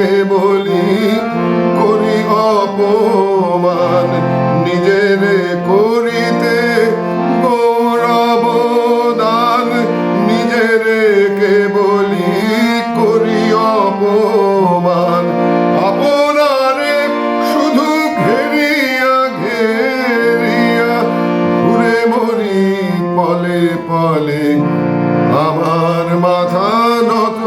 কে বলি করি অপমান, নিজের করিতে গৌরব দান, নিজের কে বলি করি অপমান। আপনারে শুধু ঘেরিয়া ঘেরিয়া, ঘুরে মরি পলে পলে, আমার মাথা নত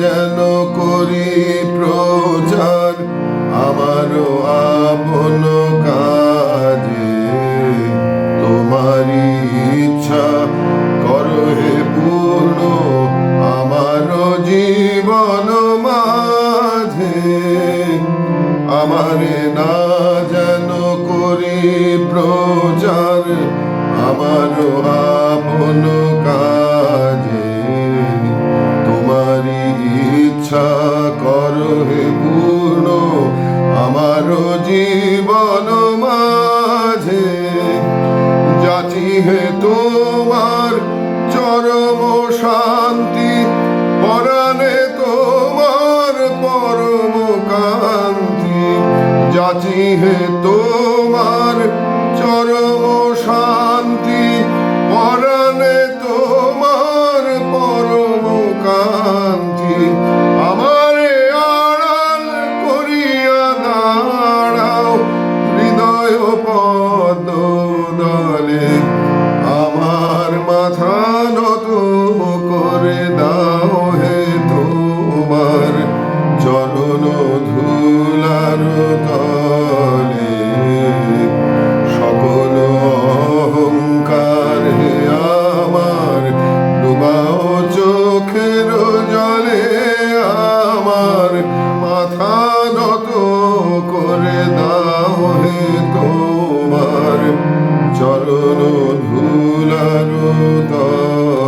যেন করি প্রচার আমারও আপন কাজে। তোমারই ইচ্ছা করো হে পূর্ণ আমার জীবন মাঝে। আমারে না যেন করি প্রচার আমার আপন ইচ্ছা কর হে পূর্ণ আমার জীবন মাঝে। যাচি হে তোমার চরম শান্তি, পরাণে তোমার পরম কান্তি। যাচি হে তোমার চরম শান্তি, পরাণে তোমার পরম কান্তি। নত করে দাও হে তোমার। চরণ ধুলার তলে